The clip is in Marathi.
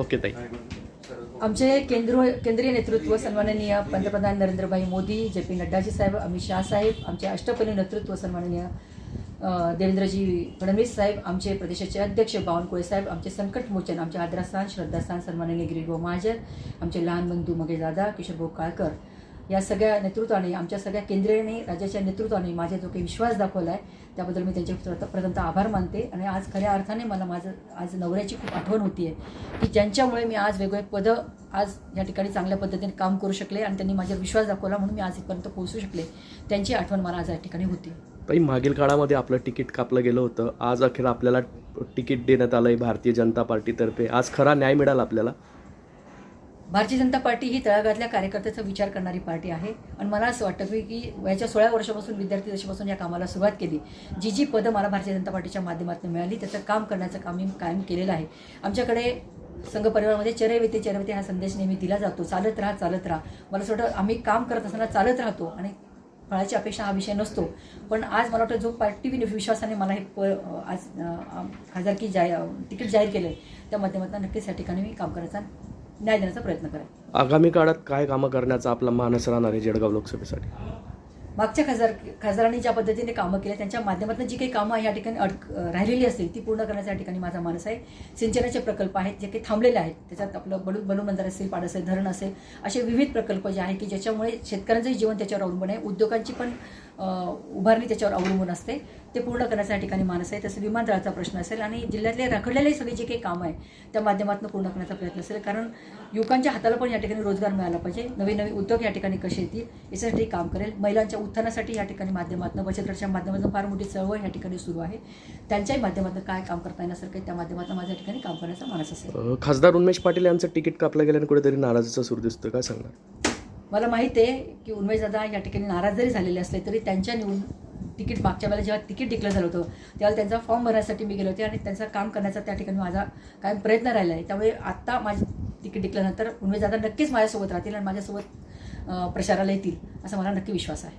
ओके ताई. आमचे केंद्र केंद्रीय नेतृत्व सन्माननीय पंतप्रधान नरेंद्रभाई मोदी जे पी नड्डाजी साहेब अमित शाह साहेब आमचे अष्टपैलू नेतृत्व सन्माननीय देवेंद्रजी फडणवीस साहेब आमचे प्रदेशाचे अध्यक्ष बावनकुळे साहेब आमचे संकट मोचन आमचे आदरास्थान श्रद्धास्थान सन्माननीय गिरीभाऊ महाजन आमचे लहान बंधू मगे दादा किशोरभाऊ काळकर या सगळ्या नेतृत्वाने आमच्या सगळ्या केंद्रीयने राज्याच्या नेतृत्वाने माझ्या जो काही विश्वास दाखवला आहे त्याबद्दल मी त्यांचे प्रथमतः आभार मानते. आणि आज खऱ्या अर्थाने मला माझं आज नवऱ्याची खूप आठवण होती आहे की ज्यांच्यामुळे मी आज वेगवेगळे पदं आज या ठिकाणी चांगल्या पद्धतीने काम करू शकले आणि त्यांनी माझ्यावर विश्वास दाखवला म्हणून मी आज इथपर्यंत पोहोचू शकले. त्यांची आठवण मला आज या ठिकाणी होती. ताई मागील काळामध्ये आपलं तिकीट कापलं गेलं होतं. आज अखेर आपल्याला तिकीट देण्यात आलं आहे भारतीय जनता पार्टीतर्फे. आज खरा न्याय मिळाला आपल्याला. भारतीय जनता पार्टी ही तळागाळातल्या कार्यकर्त्याचा विचार करणारी पार्टी आहे. आणि मला असं वाटतं की की वयाच्या सोळा वर्षापासून विद्यार्थी दशेपासून या कामाला सुरुवात केली. जी जी पदं मला भारतीय जनता पार्टीच्या माध्यमातून मिळाली त्याचं काम करण्याचं काम मी कायम केलेलं आहे. आमच्याकडे संघ परिवारामध्ये चरैवेते चरैवेते हा संदेश नेहमी दिला जातो. चालत राहा चालत राहा. मला असं वाटतं आम्ही काम करत असताना चालत राहतो आणि फळाची अपेक्षा हा विषय नसतो. पण आज मला वाटतं जो पार्टी विश्वासाने मला हे प आज हजार खासदारकी जाहीर तिकीट जाहीर केलं आहे त्या माध्यमातून नक्कीच या ठिकाणी मी काम करायचा न्याय देण्याचा प्रयत्न करेन आगामी काळात काय कामं करण्याचा आपला मानस राहणार आहे जळगाव लोकसभेसाठी? मागच्या खासदार खासदारांनी ज्या पद्धतीने कामं केली त्यांच्या माध्यमातून जी काही कामं या ठिकाणी अडक राहिलेली असतील ती पूर्ण करण्याचा या ठिकाणी माझा मानस आहे. सिंचनाचे प्रकल्प आहेत जे काही थांबलेले आहेत त्याच्यात आपलं बलू बलूबंदर असेल पाड असेल धरण असेल असे विविध प्रकल्प जे आहेत की ज्याच्यामुळे शेतकऱ्यांचंही जीवन त्याच्यावर अवलंबून आहे. उद्योगांची पण अं, उभारणी त्याच्यावर अवलंबून असते. ते पूर्ण करण्याचा या ठिकाणी मानस आहे तसं विमानतळाचा प्रश्न असेल आणि जिल्ह्यातले रखडलेले सगळे जे काही कामं आहे त्या माध्यमातून पूर्ण करण्याचा प्रयत्न असेल. कारण युवकांच्या हाताला पण या ठिकाणी रोजगार मिळाला पाहिजे. नवे नवे उद्योग या ठिकाणी कसे येतील याच्यासाठी काम करेल. महिलांच्या उत्थानासाठी या ठिकाणी माध्यमातून बचत गटाच्या माध्यमातून फार मोठी चळवळ या ठिकाणी सुरू आहे. त्यांच्याही माध्यमातून काय काम करता येण्यासारखं त्या माध्यमातून माझ्या ठिकाणी काम करण्याचा मानस असेल. खासदार उन्मेष पाटील यांचं तिकीट कापलं गेल्याने कुठेतरी नाराजीचा सूर दिसतोय. काय सांगणार? मला माहिती आहे की उन्मेश दादा या ठिकाणी नाराज जरी झालेले असले तरी त्यांच्या निवडून तिकीट मागच्या वेळेला जेव्हा तिकीट डिक्लेअर झालं होतं त्यावेळेला त्यांचा फॉर्म भरण्यासाठी मी गेले होते आणि त्यांचं काम करण्याचा त्या ठिकाणी माझा कायम प्रयत्न राहिला आहे. त्यामुळे आत्ता माझी तिकीट डिक्लेअरनंतर नंतर दादा नक्कीच माझ्यासोबत राहतील आणि माझ्यासोबत प्रचाराला येतील असा मला नक्की विश्वास आहे.